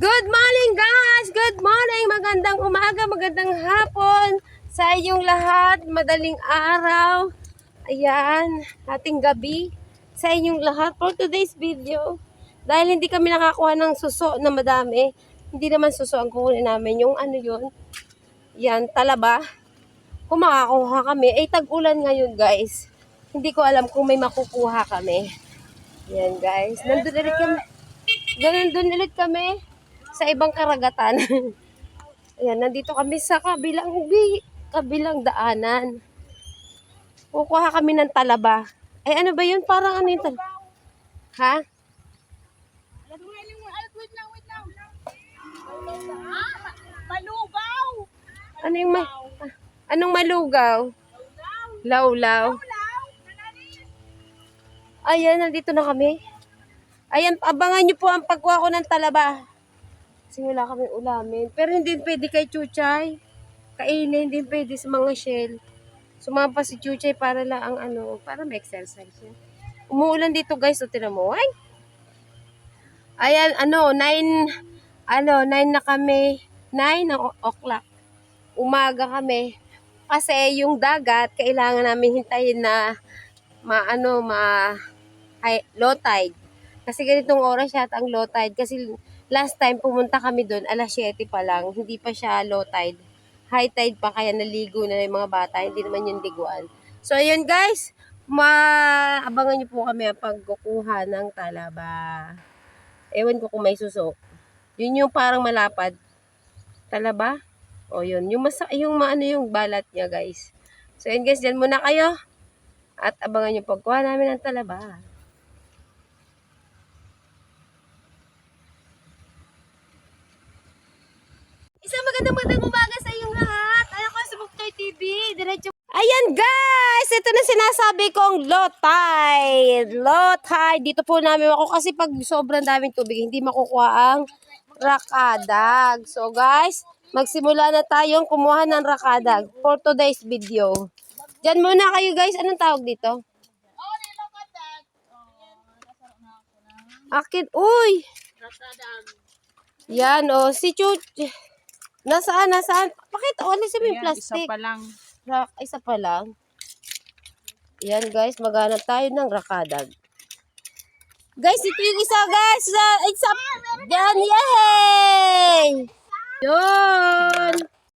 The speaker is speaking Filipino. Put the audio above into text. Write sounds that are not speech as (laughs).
Good morning guys! Good morning! Magandang umaga, magandang hapon sa inyong lahat. Madaling araw. Ayan, ating gabi sa inyong lahat for today's video. Dahil hindi kami nakakuha ng suso na madami, hindi naman suso ang kukunin namin. Yung ano yun, yan, talaba. Kung makakuha kami, ay tag-ulan ngayon guys. Hindi ko alam kung may makukuha kami. Yan guys, nandun ulit kami. Ganun doon ulit kami sa ibang karagatan. (laughs) Ayan, nandito kami sa kabilang bi, kabilang daanan. Kukuha kami ng talaba. Ay, ano ba yun? Parang ano yun? tal- Ha? Malugaw. Ano yung ma... ah, Anong malugaw? Lawlaw. Ayan, nandito na kami. Ayan, abangan nyo po ang pagkuha ko ng talaba. Kasi wala kami ulamin. Pero hindi pwede kay Chuchay. Kainin, hindi pwede sa mga shell. Sumampa si Chuchay para lang ang ano, para may exercise yun. Umuulan dito guys, o tinan mo. Ay! Ayan, ano, 9, ano, 9 na kami. 9 na o'clock. Umaga kami. Kasi yung dagat, kailangan namin hintayin na maano, ma, high, low tide. Kasi ganitong oras yata ang low tide. Kasi last time pumunta kami doon, alas 7 pa lang. Hindi pa siya low tide. High tide pa, kaya naligo na yung mga bata. Hindi naman yung liguan. So, ayun guys. Maabangan niyo po kami ang pagkukuha ng talaba. Ewan ko kung may suso. Yun yung parang malapad. Talaba? O yun. Yung, masa, yung maano yung balat niya guys. So, yun guys. Dyan muna kayo. At abangan niyo pagkuha namin ng talaba. Isang magandang magandang umaga sa inyong lahat. Ayan ko sa Buktoy TV. Diretso. Ayan guys! Ito na sinasabi kong low tide. Low tide. Dito po namin ako kasi pag sobrang daming tubig, hindi makukuha ang rakadag. So guys, magsimula na tayong kumuha ng rakadag for today's video. Diyan muna kayo guys. Anong tawag dito? Oh. Oh. Akin. Uy! Rasadang. Yan o. Si Chuch. Nasaan? Nasaan? Pakita. Wala sa yung Ayan, plastic. Isa pa lang. Rock, isa pa lang. Yan guys, maghanap tayo ng rakadag. Guys, ito yung isa guys. Sa, isa, yan, yay! Yun!